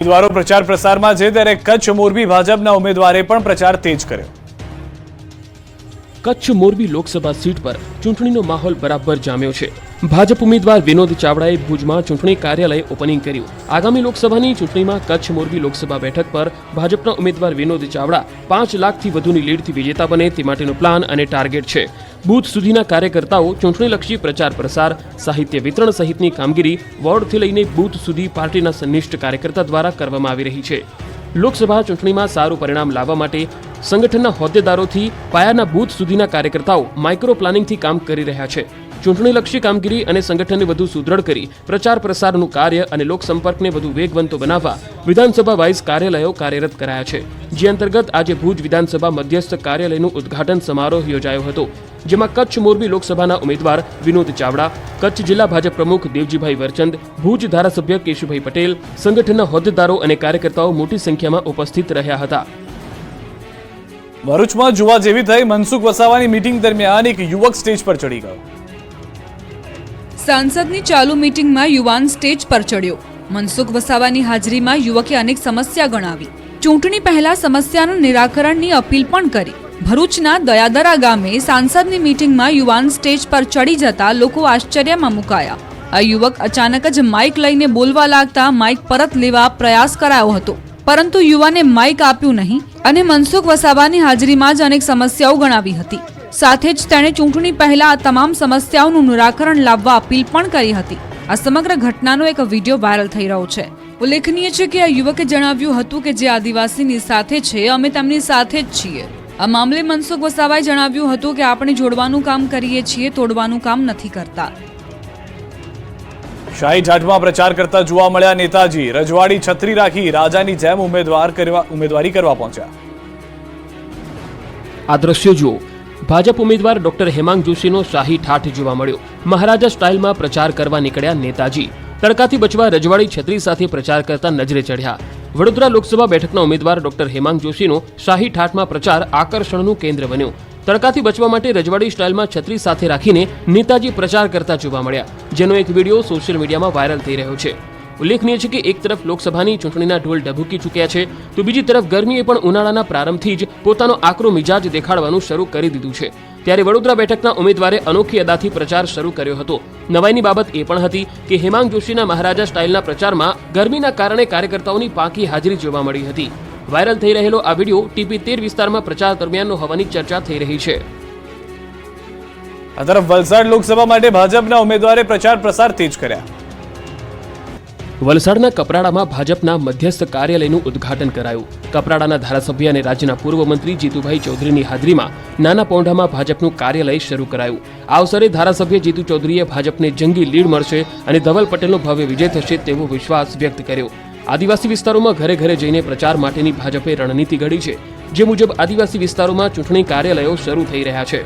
ઉમેદવારો પ્રચાર પ્રસારમાં છે ત્યારે કચ્છ મોરબી ભાજપના ઉમેદવારે પણ પ્રચાર તેજ કર્યો. કચ્છ મોરબી લોકસભા સીટ પર ચૂંટણીનો માહોલ બરાબર જામ્યો છે. ભાજપ ઉમેદવાર વિનોદ ચાવડાએ ભુજમાં ચૂંટણી કાર્યાલય ઓપનિંગ કર્યું. આગામી લોકસભાની ચૂંટણીમાં કચ્છ મોરબી લોકસભા બેઠક પર ભાજપના ઉમેદવાર વિનોદ ચાવડા પાંચ લાખથી વધુની લીડથી વિજેતા બને તે માટેનો પ્લાન અને ટાર્ગેટ છે. બૂથ સુધીના કાર્યકર્તાઓ ચૂંટણીલક્ષી પ્રચાર પ્રસાર, સાહિત્ય વિતરણ સહિતની કામગીરી વોર્ડથી લઈને બૂથ સુધી પાર્ટીના સંનિષ્ઠ કાર્યકર્તા દ્વારા કરવામાં આવી રહી છે. લોકસભા ચૂંટણીમાં સારું પરિણામ લાવવા માટે સંગઠનના હોદ્દેદારોથી પાયાના બૂથ સુધીના કાર્યકર્તાઓ માઇક્રો પ્લાનિંગથી કામ કરી રહ્યા છે. ચૂંટણીલક્ષી કામગીરી અને સંગઠનને વધુ સુદૃઢ કરી, પ્રચાર પ્રસારનું કાર્ય અને લોકસંપર્કને વધુ વેગવંતો બનાવવા વિધાનસભા વાઇઝ કાર્યાલયો કાર્યરત કરાયા છે. જે અંતર્ગત આજે ભુજ વિધાનસભા મધ્યસ્થ કાર્યાલયનું ઉદ્ઘાટન સમારોહ યોજાયો હતો, જેમાં કચ્છ મોરબી લોકસભાના ઉમેદવાર વિનોદ ચાવડા, કચ્છ જિલ્લા ભાજપ પ્રમુખ દેવજીભાઈ વરચંદ, ભુજ ધારાસભ્ય કેશુભાઈ પટેલ, સંગઠનના હોદ્દેદારો અને કાર્યકર્તાઓ મોટી સંખ્યામાં ઉપસ્થિત રહ્યા હતા. ભરૂચમાં જોવા જેવી થઈ મનસુખ વસાવાની મીટિંગ દરમિયાન એક યુવક સ્ટેજ પર ચડી ગયો. સાંસદની ચાલુ મીટિંગમાં યુવાન સ્ટેજ પર ચડ્યો. મનસુખ વસાવાની હાજરીમાં યુવકે અનેક સમસ્યા ગણાવી. ચૂંટણી પહેલા સમસ્યાનું નિરાકરણની અપીલ પણ કરી. ભરૂચના દયાદરા ગામે સાંસદની મીટિંગમાં યુવાન સ્ટેજ પર ચડી જતા લોકો આશ્ચર્યમાં મુકાયા. આ યુવક અચાનક જ માઇક લઈને બોલવા લાગતા માઇક પરત લેવા પ્રયાસ કરાયો હતો. પરંતુ યુવાને માઇક આપ્યું નહીં અને મનસુખ વસાવાની હાજરીમાં જ અનેક સમસ્યાઓ ગણાવી હતી. સાથે જ તેણે ચૂંટણી પહેલા આ તમામ સમસ્યાઓનું નિરાકરણ લાવવા અપીલ પણ કરી હતી. આ સમગ્ર ઘટનાનો એક વીડિયો વાયરલ થઈ રહ્યો છે. ઉલ્લેખનીય છે કે આ યુવકે જણાવ્યું હતું કે જે આદિવાસીની સાથે છે અમે તેમની સાથે જ છીએ. આ મામલે મનસુખ વસાવાએ જણાવ્યું હતું કે આપણે જોડવાનું કામ કરીએ છીએ તોડવાનું કામ નથી કરતા. શાહી ઠાઠમાં પ્રચાર કરતા જોવા મળ્યા નેતાજી. રજવાડી છત્રી રાખી રાજાની જેમ ઉમેદવાર કરવા ઉમેદવારી કરવા પહોંચ્યા. આ દ્રશ્યો જુઓ. ભાજપ ઉમેદવાર ડોક્ટર હેમાંગ જોશીનો શાહી ઠાઠ જોવા મળ્યો. મહારાજા સ્ટાઇલમાં પ્રચાર કરવા નીકળ્યા નેતાજી. તડકાથી બચવા રજવાડી છત્રી સાથે પ્રચાર કરતા નજરે ચઢ્યા. વડોદરા લોકસભા બેઠકના ઉમેદવાર ડોક્ટર હેમાંગ જોશીનો શાહી ઠાઠમાં પ્રચાર આકર્ષણનું કેન્દ્ર બન્યો. તડકાથી બચવા માટે રજવાડી સ્ટાઇલમાં છત્રી સાથે રાખીને નેતાજી પ્રચાર કરતા જોવા મળ્યા. જેનો એક વીડિયો સોશિયલ મીડિયામાં વાયરલ થઈ રહ્યો છે. ઉલ્લેખનીય છે કે એક તરફ લોકસભાની ચૂંટણીના ઢોલ ઢબૂકી ચૂક્યા છે, તો બીજી તરફ ગરમીએ પણ ઉનાળાના પ્રારંભથી જ પોતાનો આકરો મિજાજ દેખાડવાનું શરૂ કરી દીધું છે. ત્યારે વડોદરા બેઠકના ઉમેદવારે અનોખી અદાથી પ્રચાર શરૂ કર્યો હતો. નવાઈની બાબત એ પણ હતી કે હેમાંગ જોશીના મહારાજા સ્ટાઇલના પ્રચારમાં ગરમીના કારણે કાર્યકર્તાઓની પાકી હાજરી જોવા મળી હતી. વાયરલ થઈ રહેલો આ વીડિયો ટીપી તેર વિસ્તારમાં પ્રચાર દરમિયાનનો હોવાની ચર્ચા થઈ રહી છે. આ તરફ વલસાડ લોકસભા માટે ભાજપના ઉમેદવારે પ્રચાર પ્રસાર તેજ કર્યા. વલસાડના કપરાડામાં ભાજપના મધ્યસ્થ કાર્યાલયનું ઉદ્ઘાટન કરાયું. કપરાડાના ધારાસભ્ય અને રાજ્યના પૂર્વ મંત્રી જીતુભાઈ ચૌધરીની હાજરીમાં નાના પોંઢામાં ભાજપનું કાર્યાલય શરૂ કરાયું. આ અવસરે ધારાસભ્ય જીતુ ચૌધરીએ ભાજપને જંગી લીડ મળશે અને ધવલ પટેલનો ભવ્ય વિજય થશે તેવો વિશ્વાસ વ્યક્ત કર્યો. આદિવાસી વિસ્તારોમાં ઘરે ઘરે જઈને પ્રચાર માટેની ભાજપે રણનીતિ ઘડી છે. જે મુજબ આદિવાસી વિસ્તારોમાં ચૂંટણી કાર્યાલયો શરૂ થઈ રહ્યા છે.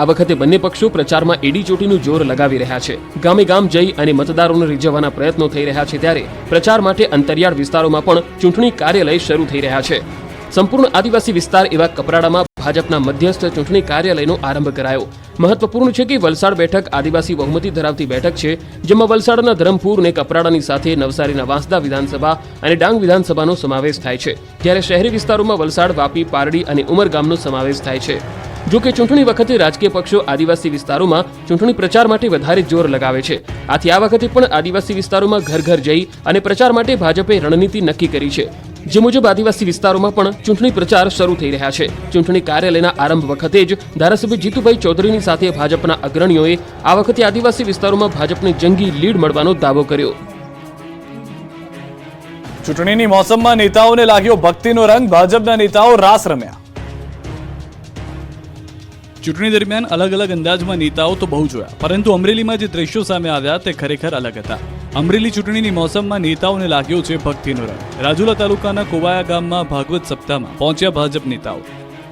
આ વખતે બંને પક્ષો પ્રચારમાં એડી ચોટીનું જોર લગાવી રહ્યા છે. ગામે ગામ જઈ અને મતદારોને રીઝવવાના પ્રયત્નો થઈ રહ્યા છે ત્યારે પ્રચાર માટે અંતરિયાળ વિસ્તારોમાં પણ ચૂંટણી કાર્યાલય શરૂ થઈ રહ્યા છે. સંપૂર્ણ આદિવાસી વિસ્તાર એવા કપરાડામાં ભાજપના મધ્યસ્થ ચૂંટણી કાર્યાલયનો આરંભ કરાયો. મહત્વપૂર્ણ છે કે વલસાડ બેઠક આદિવાસી બહુમતી ધરાવતી બેઠક છે, જેમાં વલસાડના ધરમપુર અને કપરાડાની સાથે નવસારીના વાંસદા વિધાનસભા અને ડાંગ વિધાનસભાનો સમાવેશ થાય છે. જ્યારે શહેરી વિસ્તારોમાં વલસાડ, વાપી, પારડી અને ઉમરગામનો સમાવેશ થાય છે. જો કે ચૂંટણી વખતે રાજકીય પક્ષો આદિવાસી વિસ્તારોમાં ચૂંટણી પ્રચાર માટે વધારે જોર લગાવે છે. આથી આ વખતે પણ આદિવાસી વિસ્તારોમાં ઘર ઘર જઈ અને પ્રચાર માટે ભાજપે રણનીતિ નક્કી કરી છે. જે મુજબ આદિવાસી વિસ્તારોમાં પણ ચૂંટણી પ્રચાર શરૂ થઈ રહ્યા છે. ચૂંટણી કાર્યાલયના આરંભ વખતે જ ધારાસભ્ય જીતુભાઈ ચૌધરીની સાથે ભાજપના અગ્રણીઓએ આ વખતે આદિવાસી વિસ્તારોમાં ભાજપને જંગી લીડ મળવાનો દાવો કર્યો. ચૂંટણીની મોસમમાં નેતાઓને લાગ્યો ભક્તિનો રંગ. ભાજપના નેતાઓ રાસ રમ્યા. ચૂંટણી દરમિયાન અલગ અલગ અંદાજમાં નેતાઓ તો બહુ જોયા, પરંતુ અમરેલીમાં જે દ્રશ્યો સામે આવ્યા તે ખરેખર અલગ હતા. અમરેલી ચૂંટણીની મોસમમાં નેતાઓને લાગ્યો છે ભક્તિનો રંગ. રાજુલા તાલુકાના કોવાયા ગામમાં ભાગવત સપ્તાહમાં પહોંચ્યા ભાજપ નેતાઓ.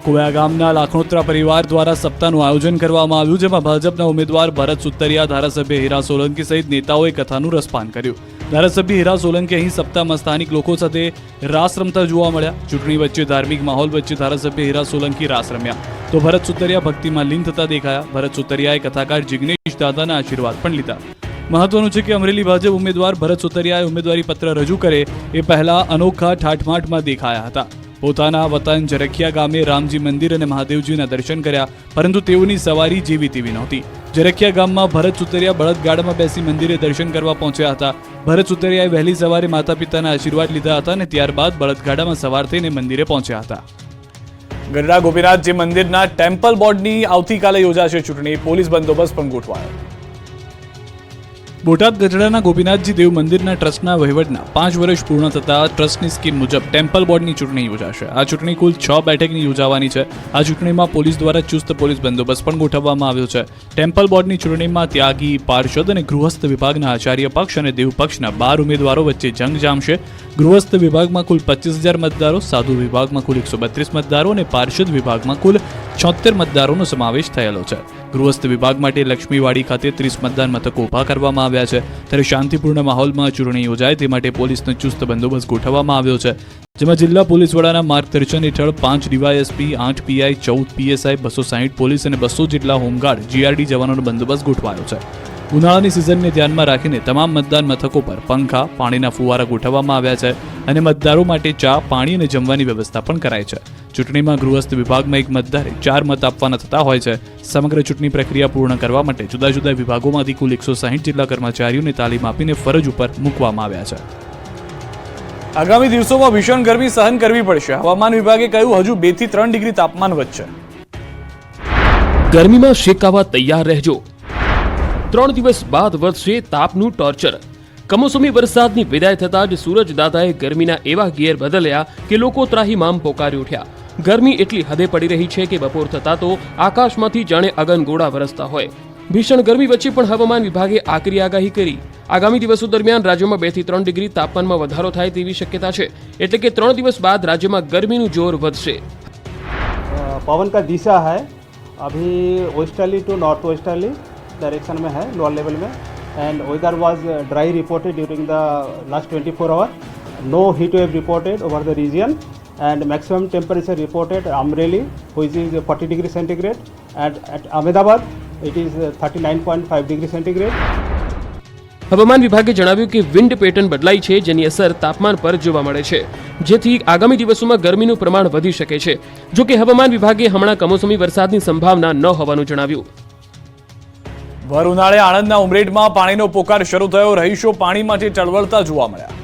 કોયા ગામના લાખણોત્રા પરિવાર દ્વારા સપ્તાહનું આયોજન કરવામાં આવ્યું, જેમાં ભાજપના ઉમેદવાર ભરત સુતરિયા, ધારાસભ્ય હીરા સોલંકી સહિત નેતાઓએ કથાનું રસપાન કર્યું. ધારાસભ્ય હીરા સોલંકી અહીં સપ્તાહમાં સ્થાનિક લોકો સાથે રાસ રમતા જોવા મળ્યા. ચૂંટણી વચ્ચે ધાર્મિક માહોલ વચ્ચે ધારાસભ્ય હીરા સોલંકી રાસ રમ્યા તો ભરત સુતરિયા ભક્તિમાં લીન થતા દેખાયા. ભરત સુતરિયાએ કથાકાર જિગ્નેશ દાદાના આશીર્વાદ પણ લીધા. મહત્વનું છે કે અમરેલી ભાજપ ઉમેદવાર ભરત સુતરિયાએ ઉમેદવારી પત્ર રજૂ કરે એ પહેલા અનોખા ઠાઠમાઠમાં દેખાયા હતા. પોતાના વતન જરખિયા ગામે રામજી મંદિર અને મહાદેવજીના દર્શન કર્યા, પરંતુ તેઓની સવારી જેવી તેવી નહોતી. જરખિયા ગામમાં ભરત સુતરિયા બળદગાડામાં બેસી મંદિરે દર્શન કરવા પહોંચ્યા હતા. ભરત સુતરિયાએ વહેલી સવારે માતા પિતાના આશીર્વાદ લીધા હતા અને ત્યારબાદ બળદગાડામાં સવાર થઈને મંદિરે પહોંચ્યા હતા. ગઢડા ગોપીનાથજી મંદિરના ટેમ્પલ બોર્ડની આવતીકાલે યોજાશે ચૂંટણી. પોલીસ બંદોબસ્ત પણ ગોઠવાયો. બોટાદ ગઢડાના ગોપીનાથજી દેવ મંદિરના ટ્રસ્ટના વહીવટના પાંચ વર્ષ પૂર્ણ થતા ટ્રસ્ટની સ્કીમ મુજબ ટેમ્પલ બોર્ડની ચૂંટણી યોજાશે. આ ચૂંટણી કુલ છ બેઠકની યોજાવાની છે. આ ચૂંટણીમાં પોલીસ દ્વારા ચુસ્ત પોલીસ બંદોબસ્ત પણ ગોઠવવામાં આવ્યો છે. ટેમ્પલ બોર્ડની ચૂંટણીમાં ત્યાગી, પાર્ષદ અને ગૃહસ્થ વિભાગના આચાર્ય પક્ષ અને દેવ પક્ષના બાર ઉમેદવારો વચ્ચે જંગ જામશે. ગૃહસ્થ વિભાગમાં કુલ પચીસ હજાર મતદારો, સાધુ વિભાગમાં કુલ એકસો બત્રીસ મતદારો અને પાર્ષદ વિભાગમાં કુલ છોતેર મતદારોનો સમાવેશ થયેલો છે. ગૃહસ્થ વિભાગ માટે લક્ષ્મીવાડી ખાતે ત્રીસ મતદાન મથકો ઊભા કરવામાં આવ્યા છે. ત્યારે શાંતિપૂર્ણ માહોલમાં ચૂંટણી યોજાય તે માટે પોલીસનો ચુસ્ત બંદોબસ્ત ગોઠવવામાં આવ્યો છે. જેમાં જિલ્લા પોલીસ વડાના માર્ગદર્શન હેઠળ પાંચ ડીવાયએસપી, આઠ પીઆઈ, ચૌદ પીએસઆઈ, બસો સાહીઠ પોલીસ અને બસો જેટલા હોમગાર્ડ, જીઆરડી જવાનોનો બંદોબસ્ત ગોઠવાયો છે. ઉનાળાની સિઝનને ધ્યાનમાં રાખીને તમામ મતદાન મથકો પર પંખા પાણીના ફુવારા ગોઠવવામાં આવ્યા છે અને મતદારો માટે ચા પાણી અને જમવાની વ્યવસ્થા પણ કરાય છે. ચૂંટણીમાં ગૃહસ્થ વિભાગમાં એક મતદારે ચાર મત આપવાના થતા હોય છે. સમગ્ર ચૂંટણી પ્રક્રિયા પૂર્ણ કરવા માટે જુદા જુદા વિભાગોમાંથી કુલ એકસો સાહીઠ જેટલા કર્મચારીઓને તાલીમ આપીને ફરજ ઉપર મૂકવામાં આવ્યા છે. આગામી દિવસોમાં ભીષણ ગરમી સહન કરવી પડશે. હવામાન વિભાગે કહ્યું હજુ બેથી ત્રણ ડિગ્રી તાપમાન વધશે. ગરમીમાં શેકાવા તૈયાર રહેજો. ત્રણ દિવસ બાદ વધશે તાપનું ટોર્ચર. કમોસમી વરસાદની વિદાય થતાં જ સૂરજદાદાએ ગરમીના એવા ગિયર બદલ્યા કે લોકો ત્રાહીમામ પોકારી ઉઠ્યા. ગરમી એટલી હદે પડી રહી છે કે બપોર થતાં તો આકાશમાંથી જાણે અગનગોળા વરસતા હોય. ભીષણ ગરમી વચ્ચે પણ હવામાન વિભાગે આકરી આગાહી કરી. આગામી દિવસો દરમિયાન રાજ્યમાં બેથી ત્રણ ડિગ્રી તાપમાનમાં વધારો થાય તેવી શક્યતા છે. એટલે કે ત્રણ દિવસ બાદ રાજ્યમાં ગરમીનું જોર વધશે. પવન કા દિશા હૈ. અભી westerly to north westerly westerly direction में है लोअर लेवल में and weather was dry reported during the last 24 four hour no heat wave reported over the region and maximum temperature reported Amreli which is 40 degree centigrade and at Ahmedabad it is uh, 39.5 degree centigrade હવામાન વિભાગે જણાવ્યું કે wind pattern બદલાઈ છે જેની અસર તાપમાન પર જોવા મળે છે જેથી આગામી દિવસોમાં ગરમીનું પ્રમાણ વધી શકે છે જો કે હવામાન વિભાગે હમણાં કમોસમી વરસાદની સંભાવના ન હોવાનું જણાવ્યું ભર ઉનાળે આણંદના ઉમરેઠમાં પાણીનો પોકાર શરૂ થયો. રહીશો પાણીમાંથી ચળવળતા જોવા મળ્યા.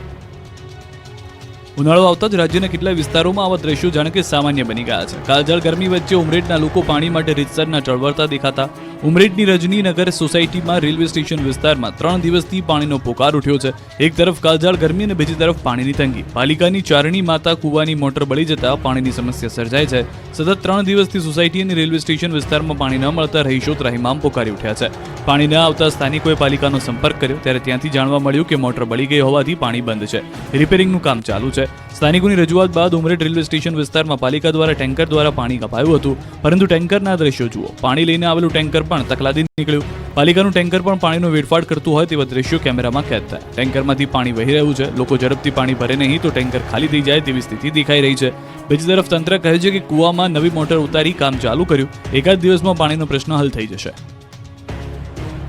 ઉનાળો આવતા જ રાજ્યના કેટલા વિસ્તારોમાં આવા દ્રશ્યો જાણે કે સામાન્ય બની ગયા છે. કાળઝાળ ગરમી વચ્ચે ઉમરેઠના લોકો પાણી માટે રીતસરના ચળવળતા દેખાતા. ઉમરેઠની રજનીનગર સોસાયટીમાં રેલવે સ્ટેશન વિસ્તારમાં ત્રણ દિવસથી પાણીનો પોકાર ઉઠ્યો છે. એક તરફ કાળઝાળ ગરમી અને બીજી તરફ પાણીની તંગી. પાલિકાની ચારણી માતા કુવાની મોટર બળી જતા પાણીની સમસ્યા સર્જાય છે. સતત ત્રણ દિવસથી સોસાયટી અને રેલવે સ્ટેશન વિસ્તારમાં પાણી ન મળતા રહીશો ત્રાહીમામ પોકારી ઉઠ્યા છે. પાણી ન આવતા સ્થાનિકોએ પાલિકાનો સંપર્ક કર્યો. ત્યારે ત્યાંથી જાણવા મળ્યું કે મોટર બળી ગઈ હોવાથી પાણી બંધ છે. રિપેરિંગનું કામ ચાલુ છે. સ્થાનિકોની રજૂઆત બાદ ઉમરેઠ રેલવે સ્ટેશન વિસ્તારમાં પાલિકા દ્વારા ટેન્કર દ્વારા પાણી કપાયું હતું. પરંતુ ટેન્કરના દ્રશ્યો જુઓ. પાણી લઈને આવેલું ટેન્કર પણ તકલાદી નીકળ્યું. પાલિકાનું ટેન્કર પણ પાણીનો વેડફાટ કરતું હોય તેવા દ્રશ્યો કેમેરામાં કેદ થયા. ટેન્કરમાંથી પાણી વહી રહ્યું છે. લોકો ઝડપથી પાણી ભરે નહીં તો ટેન્કર ખાલી થઈ જાય તેવી સ્થિતિ દેખાઈ રહી છે. બીજી તરફ તંત્ર કહે છે કે કૂવામાં નવી મોટર ઉતારી કામ ચાલુ કર્યું. એકાદ દિવસમાં પાણીનો પ્રશ્ન હલ થઈ જશે.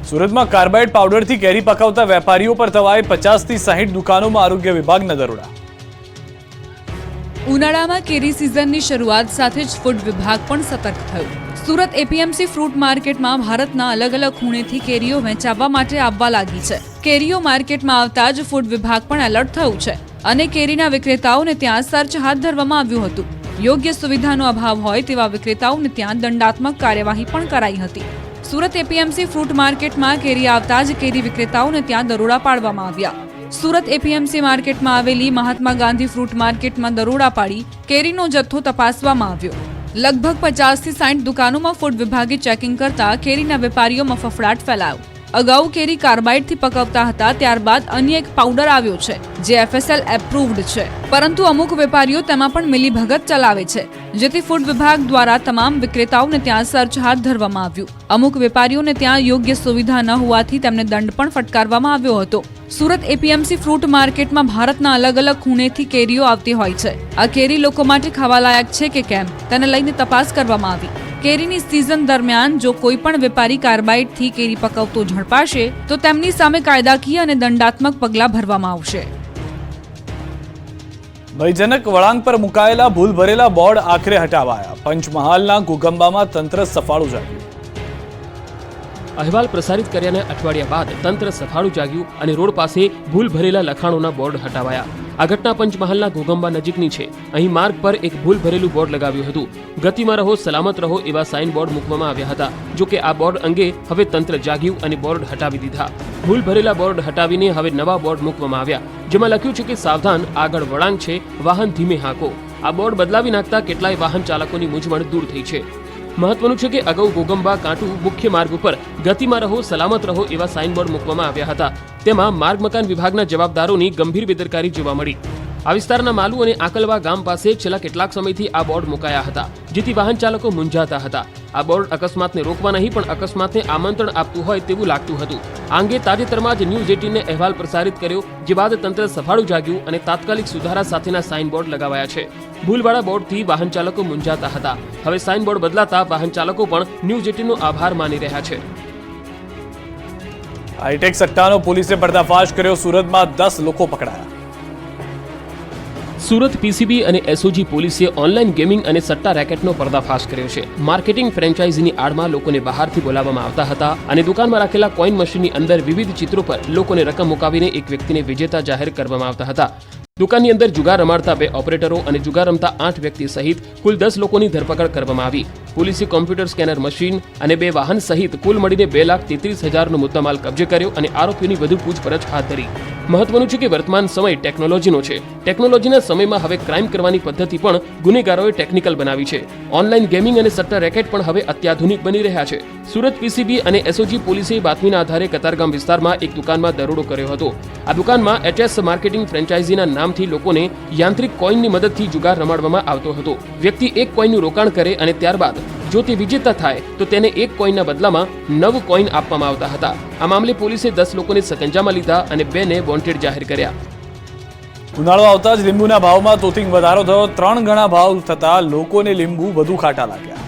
સુરતમાં કાર્બાઇડ પાવડરથી કેરી પકાવતા વેપારીઓ પર તવાય પચાસથી સાહીઠ દુકાનોમાં આરોગ્ય વિભાગના દરોડા ઉનાળામાં કેરી સિઝનની શરૂઆત સાથે જ ફૂડ વિભાગ પણ સતર્ક થયું. સુરત એપીએમસી ફ્રૂટ માર્કેટમાં ભારતના અલગ અલગ ખૂણેથી કેરીઓ વેચાવવા માટે આવવા લાગી છે. કેરીઓ માર્કેટમાં આવતા જ ફૂડ વિભાગ પણ એલર્ટ થયું છે અને કેરીના વિક્રેતાઓને ત્યાં સર્ચ હાથ ધરવામાં આવ્યું હતું. યોગ્ય સુવિધાનો અભાવ હોય તેવા વિક્રેતાઓને ત્યાં દંડાત્મક કાર્યવાહી પણ કરાઈ હતી. સુરત એપીએમસી ફ્રૂટ માર્કેટમાં કેરી આવતા જ કેરી વિક્રેતાઓને ત્યાં દરોડા પાડવામાં આવ્યા. સુરત એપીએમસી માર્કેટમાં આવેલી મહાત્મા ગાંધી ફ્રૂટ માર્કેટમાં દરોડા પાડી કેરીનો જથ્થો તપાસવામાં આવ્યો. લગભગ પચાસથી સાઠ દુકાનોમાં ફૂડ વિભાગે ચેકિંગ કરતા કેરીના વેપારીઓમાં ફફડાટ ફેલાયો. અગાઉ કેરી કાર્બાઇડથી પકવતા હતા, ત્યારબાદ અન્ય એક પાવડર આવ્યો છે, જે એફએસએલ એપ્રુવ્ડ છે. પરંતુ અમુક વેપારીઓ તેમાં પણ મિલીભગત ચલાવે છે, જેથી ફૂડ વિભાગ દ્વારા તમામ વિક્રેતાઓને ત્યાં સર્ચ હાથ ધરવામાં આવ્યું. અમુક વેપારીઓને ત્યાં યોગ્ય સુવિધા ન હોવાથી તેમને દંડ પણ ફટકારવામાં આવ્યો હતો. સુરત એપીએમસી ફ્રૂટ માર્કેટમાં ભારતના અલગ અલગ ખૂણેથી કેરીઓ આવતી હોય છે. આ કેરી લોકો માટે ખાવાલાયક છે કે કેમ? તેને લઈને તપાસ કરવામાં આવી. કેરીની સિઝન દરમિયાન જો કોઈ પણ વેપારી કાર્બાઇડથી કેરી પકવતો ઝડપાશે, તો તેમની સામે કાયદાકીય અને દંડાત્મક પગલાં ભરવામાં આવશે. ભયજનક વળાંક પર મુકાયેલા ભૂલ ભરેલા બોર્ડ આખરે હટાવાયા. પંચમહાલના ગુગંબામાં તંત્ર સફાળું જાગ્યું અહેવાલ પ્રસારિત કર્યાના અઠવાડિયા બાદ તંત્ર સફાળું જાગ્યું અને રોડ પાસે ભૂલ ભરેલા લખાણોના બોર્ડ હટાવાયા. આ ઘટના પંચમહાલના ઘોગંબા નજીકની છે. અહીં માર્ગ પર એક ભૂલ ભરેલું બોર્ડ લગાવ્યું હતું. ગતિમાં રહો, સલામત રહો એવા સાઇન બોર્ડ મૂકવામાં આવ્યા હતા. જો કે આ બોર્ડ અંગે હવે તંત્ર જાગ્યું અને બોર્ડ હટાવી દીધા. ભૂલ ભરેલા બોર્ડ હટાવીને હવે નવા બોર્ડ મૂકવામાં આવ્યા. જેમાં લખ્યું છે કે સાવધાન, આગળ વળાંક છે, વાહન ધીમે હાંકો. આ બોર્ડ બદલાવી નાખતા કેટલાય વાહન ચાલકોની મૂંઝવણ દૂર થઈ છે. મહત્વનું છે કે અગાઉ ગોગંબા કાંટુ મુખ્ય માર્ગ ઉપર ગતિમાં રહો, સલામત રહો એવા સાઇનબોર્ડ મૂકવામાં આવ્યા હતા. તેમાં માર્ગ મકાન વિભાગના જવાબદારોની ગંભીર બેદરકારી જોવા મળી. આ વિસ્તારના માલુ અને આકલવા ગામ પાસે છેલ્લા કેટલાક સમયથી આ બોર્ડ મુકાયા હતા, જેથી વાહન ચાલકો મૂંઝાતા હતા. આ બોર્ડ અકસ્માતને રોકવા નહીં, પણ અકસ્માતને આમંત્રણ આપતું હોય તેવું લાગતું હતું. આ અંગે તાજેતરમાં જ ન્યૂઝ એટીને અહેવાલ પ્રસારિત કર્યો, જે બાદ તંત્ર સફાળું જાગ્યું અને તાત્કાલિક સુધારા સાથેના સાઇન બોર્ડ લગાવાયા છે. ભૂલવાળા બોર્ડથી વાહન ચાલકો મૂંઝાતા હતા. હવે સાઇન બોર્ડ બદલાતા વાહન ચાલકો પણ ન્યૂઝ એટીનો આભાર માની રહ્યા છે. હાઈટેક સટ્ટાનો પોલીસે પર્દાફાશ કર્યો સુરતમાં દસ લોકો પકડાયા. સુરત પીસીબી અને એસઓજી પોલીસે ઓનલાઈન ગેમિંગ અને સટ્ટા રેકેટનો પર્દાફાશ કર્યો છે. માર્કેટિંગ ફ્રેન્ચાઇઝીની આડમાં લોકોને બહારથી બોલાવવામાં આવતા હતા અને દુકાનમાં રાખેલા કોઈન મશીનની અંદર વિવિધ ચિત્રો પર લોકોને રકમ મુકાવીને એક વ્યક્તિને વિજેતા જાહેર કરવામાં આવતા હતા. દુકાનની અંદર જુગાર રમાડતા બે ઓપરેટરો અને જુગાર રમતા આઠ વ્યક્તિ સહિત કુલ દસ લોકોની ધરપકડ કરવામાં આવી. પોલીસે કોમ્પ્યુટર સ્કેનર મશીન અને બે વાહન સહિત કુલ મળીને બે લાખ તેત્રીસ હજારનો મુદ્દામાલ કબજે કર્યો અને આરોપીઓની વધુ પૂછપરછ હાથ ધરી. મહત્વનું છે કે વર્તમાન સમય ટેકનોલોજીનો છે. ટેકનોલોજીના સમયમાં હવે ક્રાઇમ કરવાની પદ્ધતિ પણ ગુનેગારોએ ટેકનિકલ બનાવી છે. ઓનલાઈન ગેમિંગ અને સટ્ટા રેકેટ પણ હવે અત્યાધુનિક બની રહ્યા છે. સુરત પીસીબી અને એસઓજી પોલીસે બાતમીના આધારે કતારગામ વિસ્તારમાં એક દુકાનમાં દરોડો કર્યો હતો. આ દુકાનમાં એચએસ માર્કેટિંગ ફ્રેન્ચાઇઝીના નામથી લોકોને યાંત્રિક કોઈનની મદદથી જુગાર રમાડવામાં આવતો હતો. વ્યક્તિ એક કોઈનનું રોકાણ કરે અને ત્યારબાદ જો તે વિજેતા થાય તો તેને એક કોઈનના બદલામાં નવ કોઈન આપવામાં આવતા હતા. આ મામલે પોલીસે દસ લોકોને સકંજામાં લીધા અને બેને વોન્ટેડ જાહેર કર્યા. ઉનાળો આવતા જ લીંબુના ભાવમાં તોતિંગ વધારો થયો. ત્રણ ગણા ભાવ થતા લોકોને લીંબુ વધુ ખાટા લાગ્યા.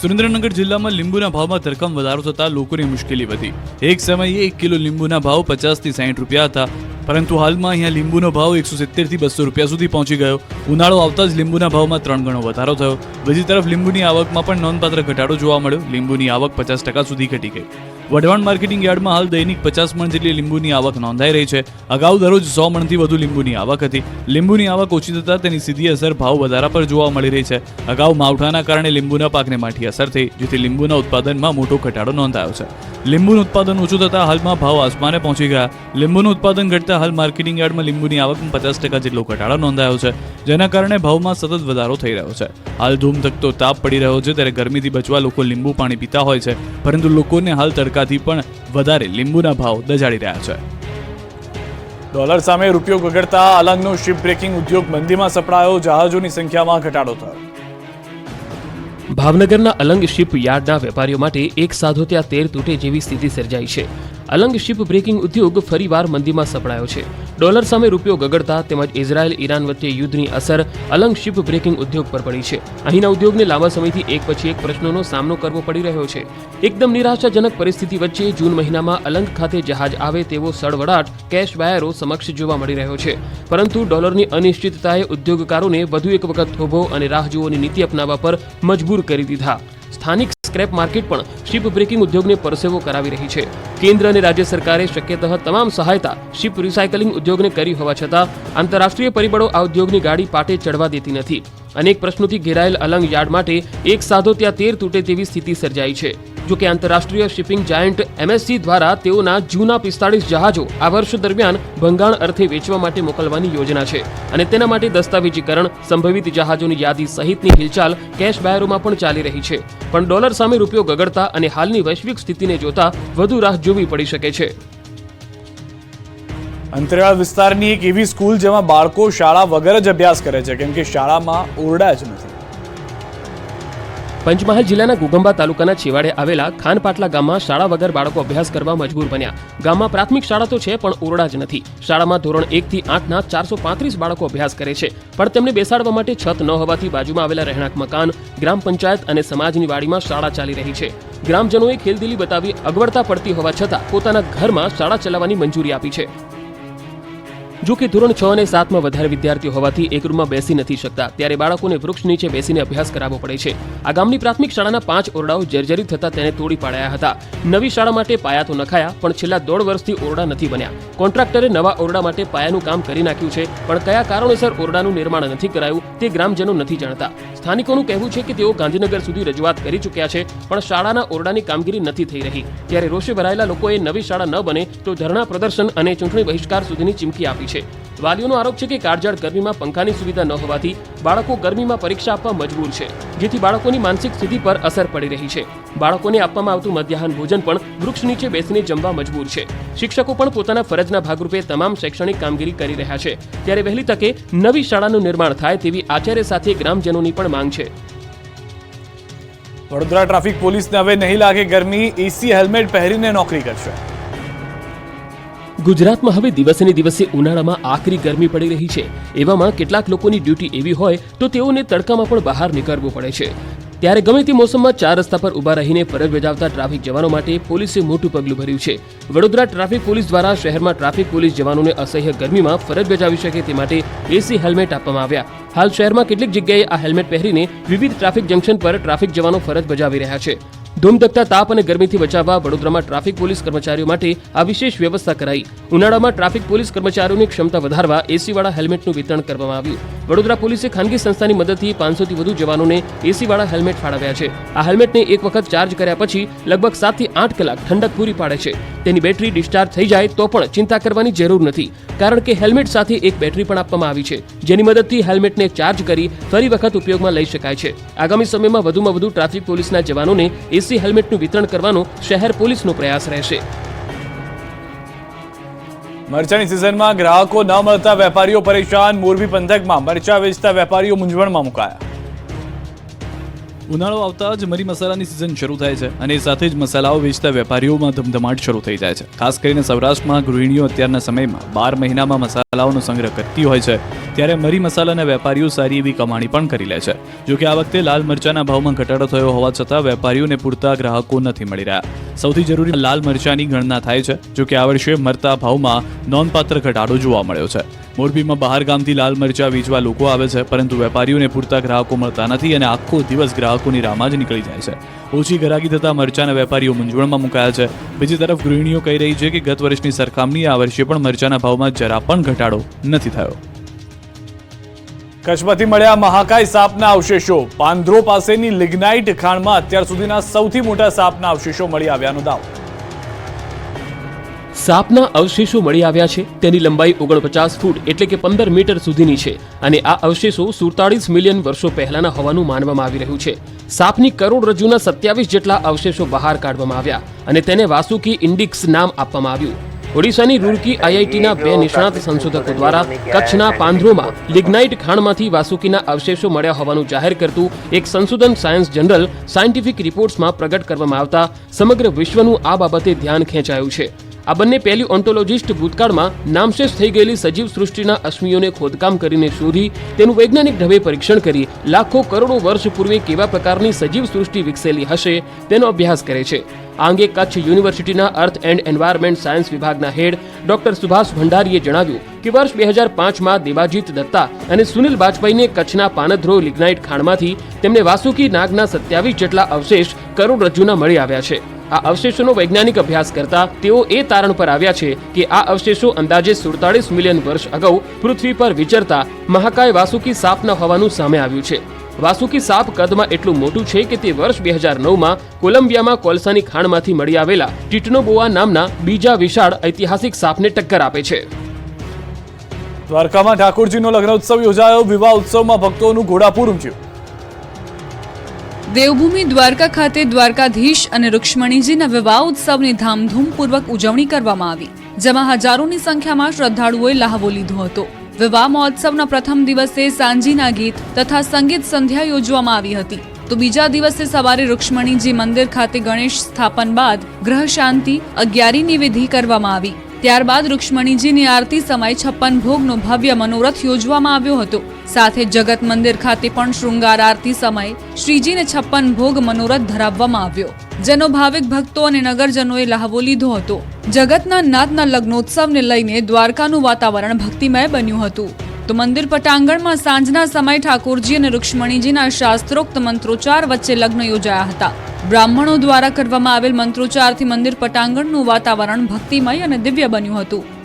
સુરેન્દ્રનગર જિલ્લામાં લીંબુના ભાવમાં ધરખમ વધારો થતાં લોકોની મુશ્કેલી વધી. એક સમયે એક કિલો લીંબુના ભાવ પચાસથી સાહીઠ રૂપિયા હતા. પરંતુ હાલમાં અહીંયા લીંબુનો ભાવ એકસો સિત્તેરથી બસો રૂપિયા સુધી પહોંચી ગયો. ઉનાળો આવતા જ લીંબુના ભાવમાં ત્રણ ગણો વધારો થયો. બીજી તરફ લીંબુની આવકમાં પણ નોંધપાત્ર ઘટાડો જોવા મળ્યો. લીંબુની આવક પચાસ ટકા સુધી ઘટી ગઈ. વઢવાણ માર્કેટિંગ યાર્ડમાં હાલ દૈનિક પચાસ મણ જેટલી લીંબુની આવક નોંધાઈ રહી છે. અગાઉ દરરોજ સો મણથી વધુ લીંબુની આવક હતી. લીંબુની આવક ઓછી થતાં તેની સીધી અસર ભાવ વધારા પર જોવા મળી રહી છે. અગાઉ માવઠાના કારણે લીંબુના પાકને માઠી અસર થઈ, જેથી લીંબુના ઉત્પાદનમાં મોટો ઘટાડો નોંધાયો છે. લીંબુનું ઉત્પાદન ઓછું થતાં હાલમાં ભાવ આસમાને પહોંચી ગયા. લીંબુનું ઉત્પાદન ઘટતા હાલ માર્કેટિંગ યાર્ડમાં લીંબુની આવકમાં પચાસ ટકા જેટલો ઘટાડો નોંધાયો છે, જેના કારણે ભાવમાં સતત વધારો થઈ રહ્યો છે. હાલ ધૂમધકતો તાપ પડી રહ્યો છે, ત્યારે ગરમીથી બચવા લોકો લીંબુ પાણી પીતા હોય છે. પરંતુ લોકોને હાલ તડકાથી પણ વધારે લીંબુના ભાવ દજાડી રહ્યા છે. ડોલર સામે રૂપિયો ગગડતા અલંગનો શિપ બ્રેકિંગ ઉદ્યોગ મંદીમાં સપડાયો જહાજોની સંખ્યામાં ઘટાડો થયો. ભાવનગરના અલંગ શિપ યાર્ડના વેપારીઓ માટે એક સાધો ત્યાં તેર તૂટે જેવી સ્થિતિ સર્જાઈ છે. અલંગ શિપ બ્રેકિંગ ઉદ્યોગ ફરીવાર મંદીમાં સપડાયો છે. ડોલર સામે રૂપિયો ગગડતા તેમજ ઇઝરાયલ ઈરાન વચ્ચે યુદ્ધની અસર અલંગ શિપ બ્રેકિંગ ઉદ્યોગ પર પડી છે. અહીંના ઉદ્યોગને લાંબા સમયથી એક પછી એક પ્રશ્નોનો સામનો કરવો પડી રહ્યો છે. એકદમ નિરાશાજનક પરિસ્થિતિ વચ્ચે જૂન મહિનામાં અલંગ ખાતે જહાજ આવે તેવો સળવડાટ કેશ બાયરો સમક્ષ જોવા મળી રહ્યો છે. પરંતુ ડોલરની અનિશ્ચિતતાએ ઉદ્યોગકારોને વધુ એક વખત થોભો અને રાહ જુઓની નીતિ અપનાવવા પર મજબૂર કરી દીધા. સ્થાનિક સ્ક્રેપ માર્કેટ પણ શિપ બ્રેકિંગ ઉદ્યોગને પરસેવો કરાવી રહી છે. કેન્દ્ર અને રાજ્ય સરકારે શક્યતઃ તમામ સહાયતા શિપ રિસાયકલિંગ ઉદ્યોગને કરી હોવા છતાં આંતરરાષ્ટ્રીય પરિબળો આ ઉદ્યોગની ગાડી પાટે ચડવા દેતી નથી. અનેક પ્રશ્નોથી ઘેરાયેલ અલંગ યાર્ડ માટે એક સાધો ત્યાં તેર તૂટે તેવી સ્થિતિ સર્જાઈ છે. જો કે આંતરરાષ્ટ્રીય શિપિંગ જાયન્ટ એમએસસી દ્વારા તેઓના જૂના પિસ્તાળીસ જહાજો આ વર્ષ દરમિયાન ભંગાણ અર્થે વેચવા માટે મોકલવાની યોજના છે અને તેના માટે દસ્તાવેજીકરણ, સંભવિત જહાજોની યાદી સહિતની હિલચાલ કેશ બાયરોમાં પણ ચાલી રહી છે. પણ ડોલર સામે રૂપિયો ગગડતા અને હાલની વૈશ્વિક સ્થિતિને જોતા વધુ રાહ જોવી પડી શકે છે. અંતરિયાળ વિસ્તારની એક એવી સ્કૂલ જેમાં બાળકો શાળા વગર જ અભ્યાસ કરે છે, કેમ કે શાળામાં ઓરડા જ નથી. પંચમહાલ જિલ્લાના ગુગંબા તાલુકાના છેવાડે આવેલા ખાનપાટલા ગામમાં શાળા વગર બાળકો અભ્યાસ કરવા મજબૂર બન્યા. ગામમાં પ્રાથમિક શાળા તો છે, પણ ઓરડા જ નથી. શાળામાં ધોરણ એક થી આઠના ચારસો પાંત્રીસ બાળકો અભ્યાસ કરે છે, પણ તેમને બેસાડવા માટે છત ન હોવાથી બાજુમાં આવેલા રહેણાંક મકાન, ગ્રામ પંચાયત અને સમાજની વાડીમાં શાળા ચાલી રહી છે. ગ્રામજનોએ ખેલદિલી બતાવી અગવડતા પડતી હોવા છતાં પોતાના ઘરમાં શાળા ચલાવવાની મંજૂરી આપી છે. જો કે ધોરણ છ અને સાતમાં વધારે વિદ્યાર્થીઓ હોવાથી એક રૂમમાં બેસી નથી શકતા. ત્યારે બાળકોને વૃક્ષ નીચે બેસીને અભ્યાસ કરાવવો પડે છે. આ ગામની પ્રાથમિક શાળાના પાંચ ઓરડાઓ જર્જરિત થતા તેને તોડી પાડાયા હતા. નવી શાળા માટે પાયા તો નખાયા, પણ છેલ્લા દોઢ વર્ષથી ઓરડા નથી બન્યા. કોન્ટ્રાક્ટરે નવા ઓરડા માટે પાયાનું કામ કરી નાખ્યું છે, પણ કયા કારણોસર ઓરડાનું નિર્માણ નથી કરાયું તે ગ્રામજનો નથી જાણતા. સ્થાનિકોનું કહેવું છે કે તેઓ ગાંધીનગર સુધી રજૂઆત કરી ચૂક્યા છે, પણ શાળાના ઓરડાની કામગીરી નથી થઈ રહી. ત્યારે રોષે ભરાયેલા લોકોએ નવી શાળા ન બને તો ધરણા પ્રદર્શન અને ચૂંટણી બહિષ્કાર સુધીની ચીમકી આપી છે. વાલીઓનો આરોપ છે કે કાળજાળ ગરમીમાં પંખાની સુવિધા ન હોવાથી બાળકો ગરમીમાં પરીક્ષા આપવા મજબૂર છે, જેથી બાળકોની માનસિક સ્થિતિ પર અસર પડી રહી છે. બાળકોને આપવામાં આવતું મધ્યાહન ભોજન પણ વૃક્ષ નીચે બેસીને જમવા મજબૂર છે. શિક્ષકો પણ પોતાના ફરજના ભાગરૂપે તમામ શૈક્ષણિક કામગીરી કરી રહ્યા છે. ત્યારે વહેલી તકે નવી શાળાનું નિર્માણ થાય તેવી આચાર્ય સાથે ગ્રામજનોની પણ માંગ છે. વડોદરા ટ્રાફિક પોલીસને હવે નહીં લાગે ગરમી, એસી હેલ્મેટ પહેરીને નોકરી કરશે. ગુજરાતમાં હવે દિવસે દિવસે ઉનાળામાં આકરી ગરમી પડી રહી છે. એવામાં કેટલાક લોકોની ડ્યુટી એવી હોય તો તેઓને તડકામાં પણ બહાર નીકળવું પડે છે. ત્યારે ગમે તે મોસમમાં ચાર રસ્તા પર ઊભા રહીને ફરજ બજાવતા ટ્રાફિક જવાનો માટે પોલીસે મોટું પગલું ભર્યું છે. વડોદરા ટ્રાફિક પોલીસ દ્વારા શહેરમાં ટ્રાફિક પોલીસ જવાનોને અસહ્ય ગરમીમાં ફરજ બજાવી શકે તે માટે એસી હેલ્મેટ આપવામાં આવ્યા. હાલ શહેરમાં કેટલીક જગ્યાએ આ હેલ્મેટ પહેરીને વિવિધ ટ્રાફિક જંકશન પર ટ્રાફિક જવાનો ફરજ બજાવી રહ્યા છે. ધૂમધકતા, તાપ અને ગરમીથી બચાવવા વડોદરામાં ટ્રાફિક પોલીસ કર્મચારીઓ માટે આ વિશેષ વ્યવસ્થા કરાઈ. ઉનાળામાં ટ્રાફિક પોલીસ કર્મચારીઓની ક્ષમતા વધારવા એસીવાળા હેલ્મેટનું વિતરણ કરવામાં આવ્યું. વડોદરા પોલીસે ખાનગી સંસ્થાની મદદથી પાંચસોથી વધુ જવાનોને એસીવાળા હેલ્મેટ ફાળવ્યા છે. આ હેલ્મેટને એક વખત ચાર્જ કર્યા પછી લગભગ સાતથી આઠ કલાક ઠંડક પૂરી પાડે છે. તેની બેટરી ડિસ્ચાર્જ થઈ જાય તો પણ ચિંતા કરવાની જરૂર નથી, કારણ કે હેલ્મેટ સાથે એક બેટરી પણ આપવામાં આવી છે, જેની મદદથી હેલ્મેટને ચાર્જ કરી ફરી વખત ઉપયોગમાં લઈ શકાય છે. આગામી સમયમાં વધુમાં વધુ ટ્રાફિક પોલીસના જવાનોને એસી હેલ્મેટનું વિતરણ કરવાનો શહેર પોલીસનો પ્રયાસ રહેશે. મરચાની સિઝનમાં ગ્રાહકો ન મળતા વેપારીઓ પરેશાન. મોરબી પંથકમાં મરચા વેચતા વેપારીઓ મૂંઝવણમાં મુકાયા. ઉનાળો આવતા જ મરી મસાલાની સિઝન શરૂ થાય છે અને એ સાથે જ મસાલાઓ વેચતા વેપારીઓમાં ધમધમાટ શરૂ થઈ જાય છે. ખાસ કરીને સૌરાષ્ટ્રમાં ગૃહિણીઓ અત્યારના સમયમાં બાર મહિનામાં મસાલાઓનો સંગ્રહ કરતી હોય છે. ત્યારે મરી મસાલાના વેપારીઓ સારી એવી કમાણી પણ કરી લે છે. જો કે આ વખતે લાલ મરચાના ભાવમાં ઘટાડો થયો હોવા છતાં વેપારીઓને પૂરતા ગ્રાહકો નથી મળી રહ્યા. સૌથી જરૂરી લાલ મરચાની ગણના થાય છે, જો કે આ વર્ષે મરતા ભાવમાં નોંધપાત્ર ઘટાડો જોવા મળ્યો છે. મોરબીમાં બહાર ગામથી લાલ મરચા વેચવા લોકો આવે છે, પરંતુ વેપારીઓને પૂરતા ગ્રાહકો મળતા નથી અને આખો દિવસ ગ્રાહકોની રામાં જ નીકળી જાય છે. ઓછી ઘરાકી થતા મરચાના વેપારીઓ મૂંઝવણમાં મુકાયા છે. બીજી તરફ ગૃહિણીઓ કહી રહી છે કે ગત વર્ષની સરખામણી આ વર્ષે પણ મરચાના ભાવમાં જરા પણ ઘટાડો નથી થયો. કચ્છમાંથી મળ્યા મહાકાય સાપના અવશેષો. પાંદરો પાસેની લિગ્નાઇટ ખાણમાં અત્યાર સુધીના સૌથી મોટા સાપના અવશેષો મળી આવ્યાનો દાવો. સાપના અવશેષો મળી આવ્યા છે. તેની લંબાઈ ઓગણપચાસ ફૂટ એટલે કે પંદર મીટર સુધીની છે અને આ અવશેષો સુડતાળીસ મિલિયન વર્ષો પહેલાના હોવાનું માનવામાં આવી રહ્યું છે. સાપની કરોડરજ્જુના સત્યાવીસ જેટલા અવશેષો બહાર કાઢવામાં આવ્યા અને તેને વાસુકી ઇન્ડિક્સ નામ આપવામાં આવ્યું. ઓડિશાની રૂરકી આઈઆઈટીના બે નિષ્ણાત સંશોધકો દ્વારા કચ્છના પાંધરોમાં લિગ્નાઇટ ખાણમાંથી વાસુકીના અવશેષો મળ્યા હોવાનું જાહેર કરતું એક સંશોધન સાયન્સ જનરલ સાયન્ટિફિક રિપોર્ટ્સમાં પ્રગટ કરવામાં આવતા સમગ્ર વિશ્વનું આ બાબતે ધ્યાન ખેંચાયું છે. આ બંને પહેલી ઓન્ટોલોજિસ્ટ ભૂતકાળમાં નામશેષ થઈ ગયેલી સજીવ સૃષ્ટિના અશ્મિઓને ખોદકામ કરીને શોધી તેનું વૈજ્ઞાનિક ઢબે પરીક્ષણ કરી લાખો કરોડો વર્ષ પૂર્વે કેવા પ્રકારની સજીવ સૃષ્ટિ વિકસેલી હશે તેનો અભ્યાસ કરે છે. આ અંગે કચ્છ યુનિવર્સિટીના અર્થ એન્ડ એન્વાયરમેન્ટ સાયન્સ વિભાગના હેડ ડોક્ટર સુભાષ ભંડારીએ જણાવ્યું કે વર્ષ બે હજાર પાંચમાં દેવાજીત દત્તા અને સુનિલ બાજપાઈને કચ્છના પાનધ્રો લિગ્નાઇટ ખાણમાંથી તેમને વાસુકી નાગના સત્યાવીસ જેટલા અવશેષ કરોડરજ્જુના મળી આવ્યા છે. આ અવશેષોનો વૈજ્ઞાનિક અભ્યાસ કરતા તેઓ એ તારણ પર આવ્યા છે કે આ અવશેષો અંદાજે સુડતાળીસ મિલિયન વર્ષ અગાઉ પૃથ્વી પર વિચરતા મહાકાય વાસુકી સાપના હોવાનું સામે આવ્યું છે. વાસુકી સાપ કદમાં એટલું મોટું છે કે તે વર્ષ બે હજાર નવમાં કોલંબિયામાં કોલસાની ખાણમાંથી મળી આવેલા ટીટનોબોઆ નામના બીજા વિશાળ ઐતિહાસિક સાપને ટક્કર આપે છે. દ્વારકામાં ઠાકોરજીનો લગ્નોત્સવ યોજાયો. વિવાહ ઉત્સવમાં ભક્તોનું ઘોડાપૂર ઉમટ્યું. દેવભૂમિ દ્વારકા ખાતે દ્વારકાધીશ અને રૂક્ષ્મણીજીના વિવાહ ઉત્સવની ધામધૂમપૂર્વક ઉજવણી કરવામાં આવી, જેમાં હજારોની સંખ્યામાં શ્રદ્ધાળુઓએ લહાવો લીધો હતો. વિવાહ મહોત્સવના પ્રથમ દિવસે સાંજીના ગીત તથા સંગીત સંધ્યા યોજવામાં આવી હતી. તો બીજા દિવસે સવારે રૂક્ષ્મણીજી મંદિર ખાતે ગણેશ સ્થાપન બાદ ગ્રહ શાંતિ અગિયારીની વિધિ કરવામાં આવી. ત્યારબાદ રૂક્ષ્મણીજીની આરતી સમયે છપ્પન ભોગનો ભવ્ય મનોરથ યોજવામાં આવ્યો હતો. સાથે જગત મંદિર ખાતે પણ શૃંગાર આરતી સમયે શ્રીજીને છપ્પન ભોગ મનોરથ ધરાવવામાં આવ્યો. જેનો ભાવિક ભક્તો અને નગરજનોએ લહાવો લીધો હતો. જગતના નાથના લગ્નોત્સવને લઈને દ્વારકાનું વાતાવરણ ભક્તિમય બન્યું હતું. તો મંદિર પટાંગણમાં સાંજના સમયે ઠાકોરજી અને રૂક્ષ્મણીજીના શાસ્ત્રોક્ત મંત્રોચ્ચાર વચ્ચે લગ્ન યોજાયા હતા. બ્રાહ્મણો દ્વારા કરવામાં આવેલ મંત્રોચ્ચારથી મંદિર પટાંગણનું વાતાવરણ ભક્તિમય અને દિવ્ય બન્યું હતું.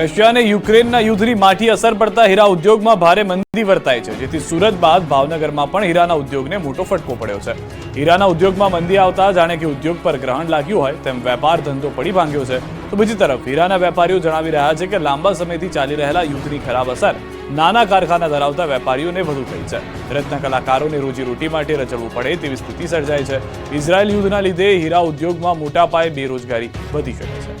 રશિયા અને યુક્રેનના યુદ્ધની માઠી અસર પડતા હીરા ઉદ્યોગમાં ભારે મંદી વર્તાય છે, જેથી સુરત બાદ ભાવનગરમાં પણ હીરાના ઉદ્યોગને મોટો ફટકો પડ્યો છે. હીરાના ઉદ્યોગમાં મંદી આવતા જાણે કે ઉદ્યોગ પર ગ્રહણ લાગ્યું હોય તેમ વેપાર ધંધો પડી ભાંગ્યો છે. તો બીજી તરફ હીરાના વેપારીઓ જણાવી રહ્યા છે કે લાંબા સમયથી ચાલી રહેલા યુદ્ધની ખરાબ અસર નાના કારખાના ધરાવતા વેપારીઓને વધુ થઈ છે. રત્ન કલાકારોને રોજીરોટી માટે રચડવું પડે તેવી સ્થિતિ સર્જાય છે. ઇઝરાયેલ યુદ્ધના લીધે હીરા ઉદ્યોગમાં મોટા પાયે બેરોજગારી વધી શકે છે.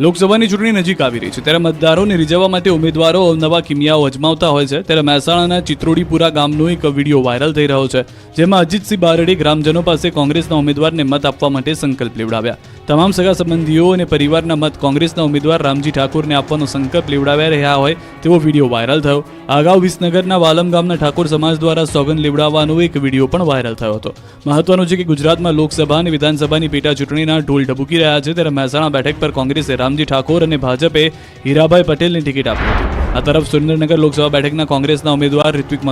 લોકસભાની ચૂંટણી નજીક આવી રહી છે. ત્યારે મતદારોને રીઝવવા માટે ઉમેદવારો નવા કિમિયાઓ અજમાવતા હોય છે. ત્યારે મહેસાણાના ચિત્રોડીપુરા ગામનો એક વીડિયો વાયરલ થઈ રહ્યો છે. જેમાં અજીતસિંહ બારડી ગ્રામજનો પાસે કોંગ્રેસના ઉમેદવારને મત આપવા માટે સંકલ્પ લેવડાવ્યા. તમામ સગા સંબંધીઓ અને પરિવારના મત કોંગ્રેસના ઉમેદવાર રામજી ઠાકોરને આપવાનો સંકલ્પ લેવડાવ્યા રહ્યા હોય તેવો વીડિયો વાયરલ થયો. અગાઉ વિસનગરના વાલમ ગામના ઠાકોર સમાજ દ્વારા સોગંદ લેવડાવવાનો એક વીડિયો પણ વાયરલ થયો હતો. મહત્વનું છે કે ગુજરાતમાં લોકસભા અને વિધાનસભાની પેટા ચૂંટણીના ઢોલ ઢબૂકી રહ્યા છે ત્યારે મહેસાણા બેઠક પર કોંગ્રેસે રામજી ઠાકોર અને ભાજપે હીરાભાઈ પટેલની ટિકિટ આપી હતી. આ તરફ સુરેન્દ્રનગર લોકસભા બેઠકના કોંગ્રેસના ઉમેદવાર ઋત્વિક